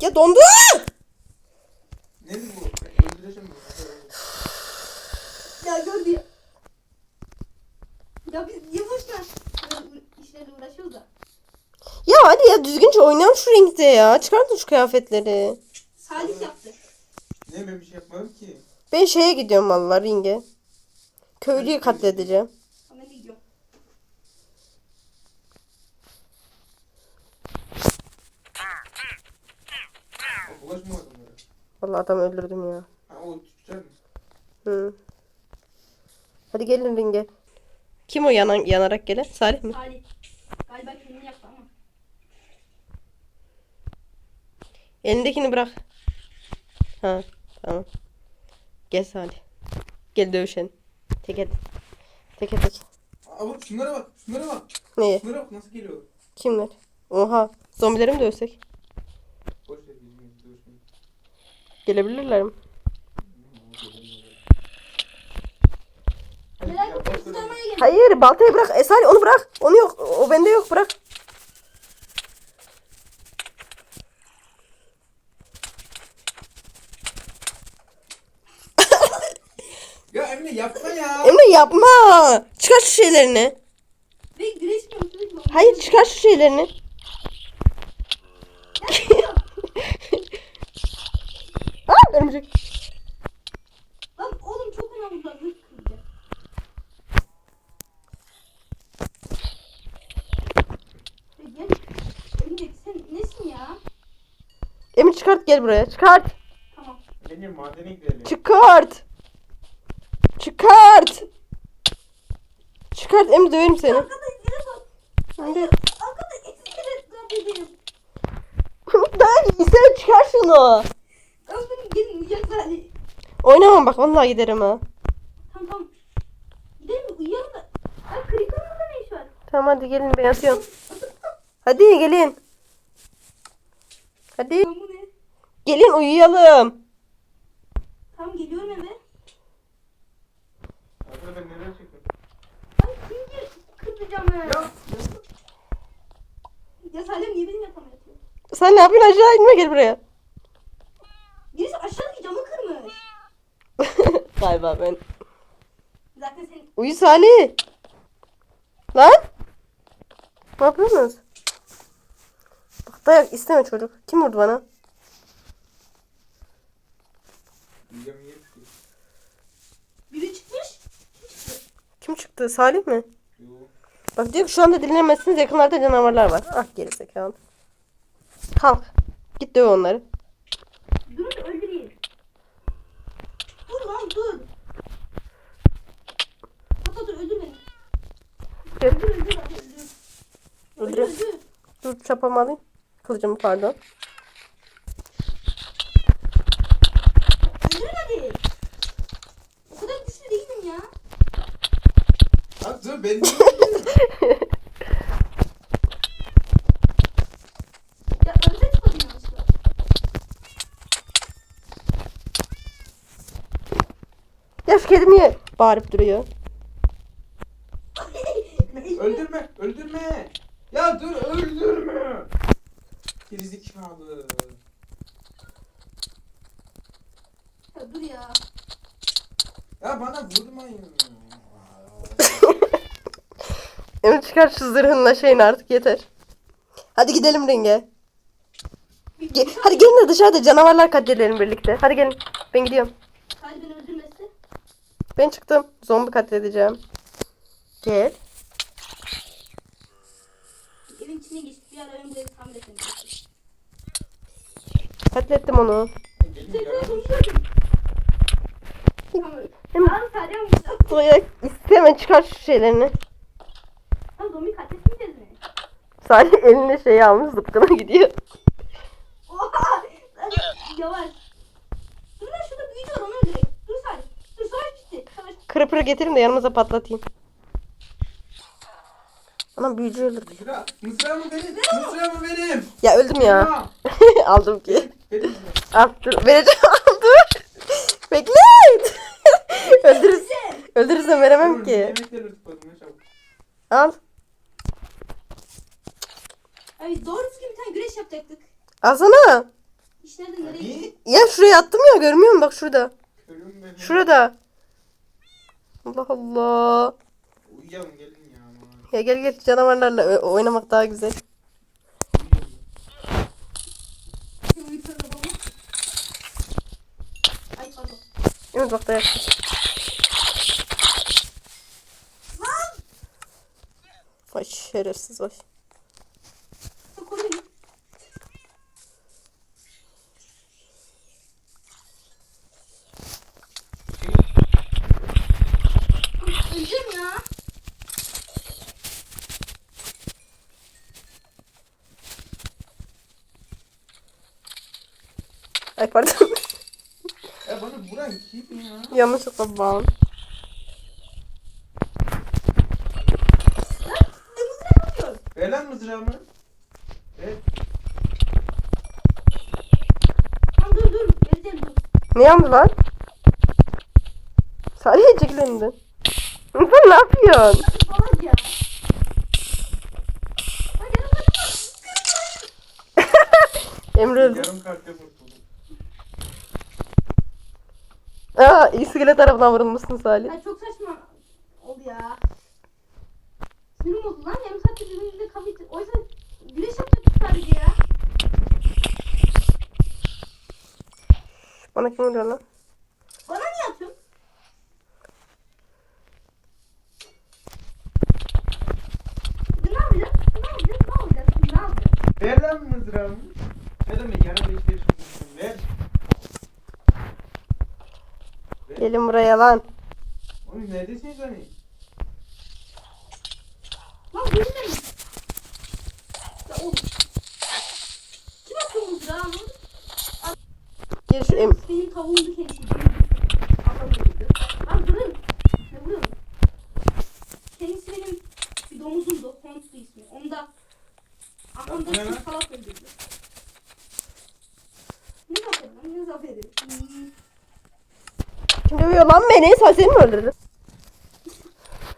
Ya dondu. Ne bu? Ya gördü ya. Ya biz niye boşuna işlerle uğraşıyoruz da. Ya hadi ya düzgünce oynayalım şu ringde ya. Çıkartın şu kıyafetleri. Salih yaptı. Ne ben bir şey yapmadım ki. Ben şeye gidiyorum vallahi ringe. Köylüyü katledeceğim. Ama ne gidiyor? O bulaşma adamlara. Vallahi adam öldürdüm ya. Ha o? Hı. Hadi gelin ringe. Kim o yanan, yanarak gelen? Salih mi? Salih. Galiba kendini yaptı ama. Elindekini bırak. Ha tamam. Gel Salih. Gel dövüşelim. Teke teke tek. Aa bak şunlara bak. Şunlara bak. Neye? Şunlara bak nasıl geliyor. Kimler? Oha. Zombileri mi dövsek? Boş ver bizim dövüşmeyi. Gelebilirler mi? Hadi Merak ya, etme boş ver. Kurtarmaya gel. Hayır baltayı bırak. E Salih onu bırak. Onu yok. O bende yok bırak. Ya Emre yapma ya. Emre yapma. Çıkar şu şeylerini. Mi? Hayır çıkar şu şeylerini. Aa örümcek. Lan oğlum çok önemli lan. Zırh kıracak. Ya Gel. Örümcek sen nesin ya? Emre çıkart gel buraya. Çıkart. Tamam. Bence madene gidelim. Çıkart. Çıkart. Çıkart Emre döverim seni. Arkada izlere bak. Hadi. Arkada izlere bak dedim. Ben isteme çıkar şunu. Oynamam bak vallahi giderim ha. Tamam tamam. Gidelim mi? Uyuyalım da. Ay Creeper'ın burada ne iş var? Tamam hadi gelin ben yatıyorum. Hadi gelin. Hadi Lan? Gelin uyuyalım. Tamam geliyorum eve. Arkada ben neler çekiyorum. Ay şimdi kırpacağım ya. Ya. Ya Salih niye benim yatağıma yatıyor? Sen ne yapıyorsun aşağı inme gel buraya. Birisi aşağıdaki camı kırmış. Galiba ben. Zaten sen Uyu Salih. Lan. Ne yapıyorsunuz? Bak dayak isteme çocuk. Kim vurdu bana? Biri çıkmış. Kim çıktı? Salih mi? Yo. Bak diyor ki şu anda dinlemezsiniz yakınlarda canavarlar var. Ah gerizekalı. Kalk. Git döv onları. Durun da öldüreyim. Dur lan dur. Hatta dur öldür beni. Öldür öldür öldür. Öldür Öldür. öldür. Dur çapamı alayım. Kılıcımı pardon. Öldürün hadi. O kadar güçlü değilim ya. Ha dur ben Ya önce tıkladım yanlışlıkla. Ya şu kedi niye bağırıp duruyor? Öldürme, öldürme. Ya dur öldürme. Gerizekalı. Ya dur ya. Ya bana vurmayın. Emre çıkar şu zırhınla şeyin artık yeter. Hadi gidelim ringe. Ge- hadi gelin de dışarıda canavarlar katledelim birlikte. Hadi gelin. Ben gidiyorum. Ben çıktım. Zombi katledeceğim. Gel. Evin içine geçtik. Bir ara önce tamir etmem. Katlettim onu. Tamam. Buraya isteme çıkar şu şeylerini. Ha zombi katletmeyeceğiz mi? Salih eline şeyi almış zıpkına gidiyor. Oha! Yavaş. Dur lan şurada büyücü var onu öldürek. Dur Salih. Dur savaş Kırpırı getirin de yanımıza patlatayım. Anam büyücü öldürdük. Mısra, mısra mı benim? Mısra mı benim? Ya öldüm ya. Aldım ki. Benim. Al dur. Vereceğim. Al dur. Bekle. Öldürürüz. Öldürürsem veremem ki. Yemekleri çabuk. Al. Ay doğru düzgün bir tane güreş yapacaktık. Alsana. İş nerede nereye? Ya şuraya attım ya görmüyor musun? Bak şurada. Körüm benim. Şurada. Allah Allah. Uyuyalım gelin ya. Ya gel gel canavarlarla oynamak daha güzel. Evet bak dayak. Lan! Vay şerefsiz vay. Sen koru beni. Öleceğim ya. Ay pardon. Ya bana vuran kim ya? Yanlışlıkla yapıyor? Ver lan mızrağımı. Ver. Tamam dur dur. Vereceğim dur. Ne yandı lan? Salih çekil önünden. Sen ne yapıyorsun? Salak ya. Emre öldü. Yarım kalpte kurtuldum. Aa iskelet tarafından vurulmuşsun Salih. Ay çok saçma oldu ya. Sinirim oldu lan. Yarım saattir birbirimizle kavga ettik. Oysa güneş yapacaktık sadece ya. Bana kim vuruyor lan? Bana niye atıyorsun? Ne yapacağız? Ne yapacağız? Ne yapacağız? Ne yapacağız? Ver lan mızrağımı. Ne demek yarım değiştirmişsin. Ver. Gelin buraya lan. Oğlum neredesiniz hani? Lan gözüne mi? Ya oğlum. Kim atıyor bu mızrağı anladın? Gel şu em Benim tavuğumdu kendisi. Adamıydı. Lan durun. Ne vuruyorsun? Kendisi benim bir domuzumdu. Honsu ismi. Onu da Aklımda lan? bir salak öldürdü. Ne lan? Ne zaferi? Hmm. Kim dövüyor lan beni? Salih seni mi öldürdü?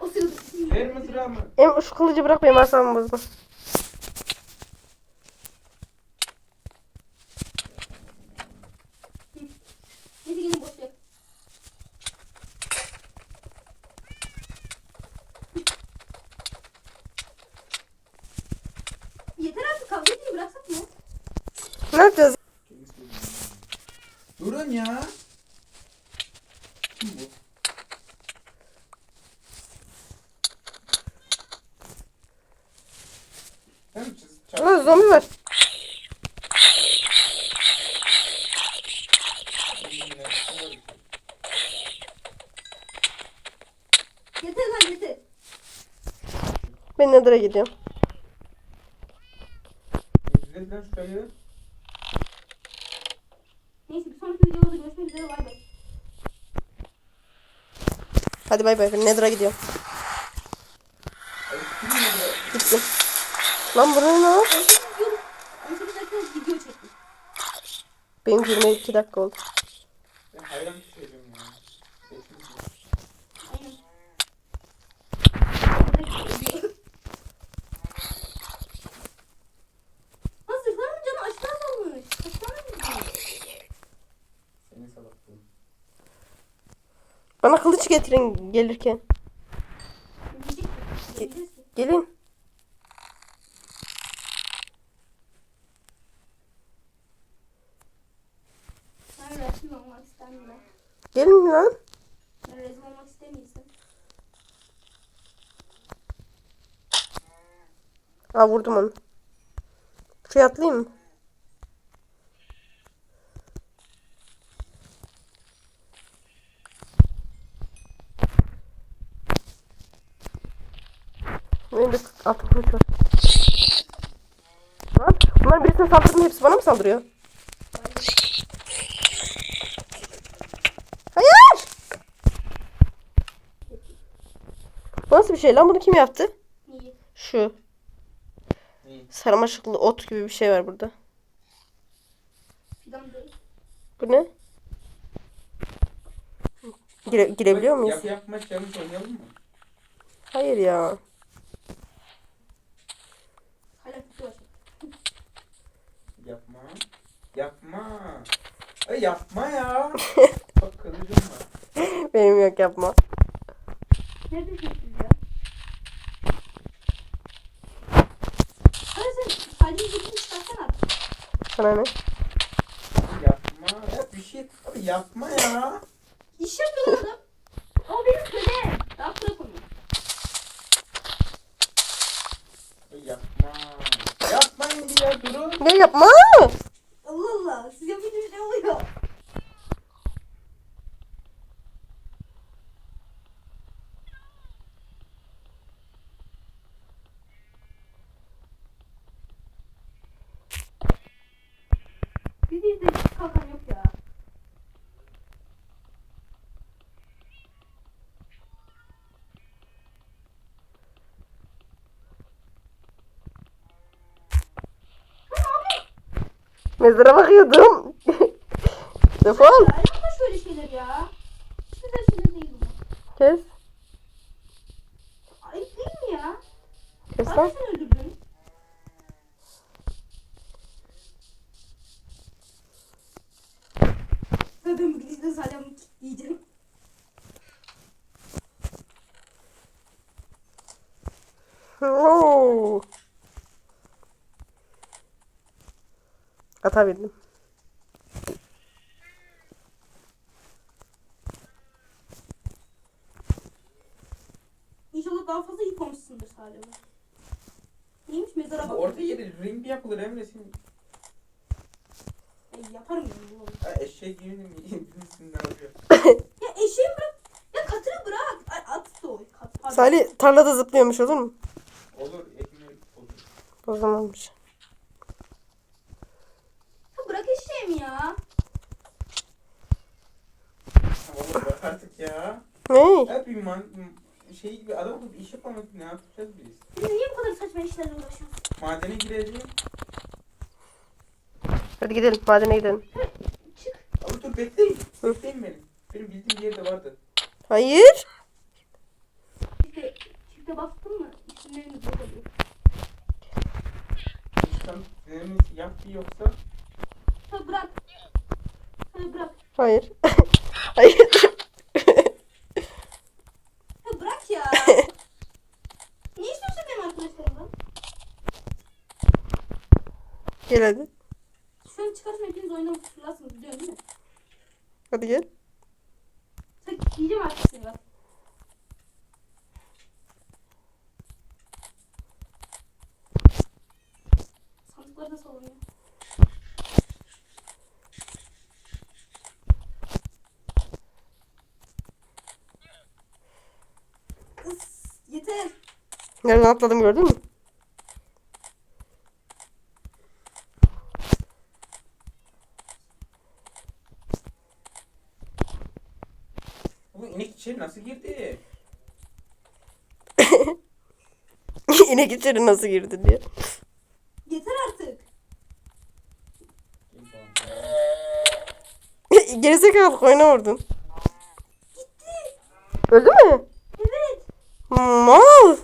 O sırada. Ver mızrağımı. Em şu kılıcı bırak benim asabımı bozma. Neyse gelin boş ver. Yeter artık kavga etmeyi bıraksak mı? Ne yapacağız? Durun ya. Kim bu? Sen mi çiz- çarptın? Lan zombi var. Yeter lan yeter. Ben Nether'a gidiyorum. İzlet lan şurayı. Neyse bir sonraki videoda görüşmek üzere bay bay. Hadi bay bay ben Nether'a gidiyorum. Gittim. Lan buraya ne? 18 Benim 22 dakika oldu. Ben hayran düşeceğim ya. Seçmiş. Aynen. Ha zırhların canı bu. Bana kılıç getirin gelirken. Yiyecek mi? Yiyeceğiz ki. Gelin. Ben rezil olmak istemiyorum. Lan. Ben rezil olmak istemiyorsun. Aa vurdum onu. Şuraya atlayayım mı? Benim de kılıç var. Lan bunlar birisine saldırdı hepsi bana mı saldırıyor? Hayır! Bu nasıl bir şey lan? Bunu kim yaptı? İyi. Şu. Neyi? Sarmaşıklı ot gibi bir şey var burada. Fidan değil. Bu ne? Gire, girebiliyor muyuz? Yap yapma challenge oynayalım mı? Hayır ya. Yapma. Yapma. Ay yapma ya. Bak kılıcım var. Benim yok yapma. Neredesiniz siz ya? Hadi sen sadece zıkkını çıkarsana. Sana ne? Yapma. Ya bir şey. Abi yapma ya. İş yapıyor adam. O benim kölem. Rahat bırak onu. Ay yapma. Yapmayın Ne yapma? Allah Allah. Siz yapınca ne oluyor? Bir de kalkan yok ya. Mezara bakıyordum. Defol. Ya yapma şöyle şeyler ya. Hiç güzel şeyler değil bunlar. Kes. Ayıp değil mi ya? Kes Zaten lan. sen öldürdün. Ve ben bu gidişle salyanı diyeceğim. Oo. Atabildim. İnşallah daha fazla yıkamışsındır salyanı. Neymiş mezara bak. Orada yeri ring yapılır Emre senin. Ey, yaparım ben bunu. Ha? Misin ne yapıyor? Ya eşeği bırak. Ya katını bırak. Ay, at soy. Kat. Salih tarlada zıplıyormuş olur mu? Olur ekmek olur. O zamanmış. Ya eşeğimi ya. Oğlum bak artık ya. Ne? Hep bir man şey gibi adam olup iş yapamadık ne yapacağız biz? Siz niye bu kadar saçma işlerle uğraşıyorsunuz? Madene gireceğim. Hadi gidelim madene gidelim. Çık. Abi dur bekleyin. Bekleyin beni. Benim bildiğim bir yerde vardı. Hayır. İşte çifte bastın mı isimleriniz yok oluyor. İnsan denemesi yap bir yoksa bırak. Bırak. Hayır. Hayır. Ha bırak ya. ne istiyorsun benim arkadaşlarımdan? Gel hadi. Şu an çıkarsam hepiniz oyundan fırlarsınız biliyorsun değil mi? Hadi gel. Sen diyeceğim artık seni bak. Yeter. Nereden atladım gördün mü? bu inek içeri nasıl girdi? İnek içeri nasıl girdi diye. Yeter artık. Gerizekalı koyuna vurdun. Gitti. Öldü mü? Mal.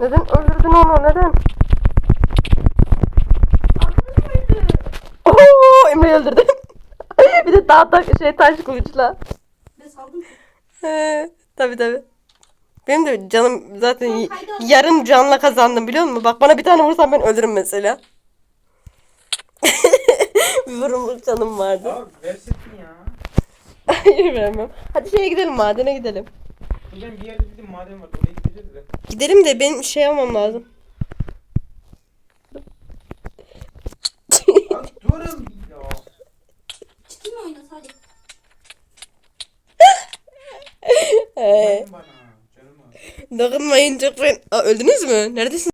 Neden öldürdün onu? Neden? Oo, Emre öldürdü. bir de daha da şey taş kılıçla. Ben saldım. He, tabii tabii. Benim de canım zaten y- yarım canla kazandım biliyor musun? Bak bana bir tane vursan ben ölürüm mesela. bir vurulmuş canım vardı. Abi versin ya. Hayır vermem. Hadi şeye gidelim madene gidelim. Ben bir yerde dedim maden var oraya gideceğiz de. Gidelim de benim şey almam lazım. Abi durun ya. Mı oyuna sadece? Ee, Dokunmayın bana. Canım var. dokunmayın çok ben... Aa, öldünüz mü? Neredesin?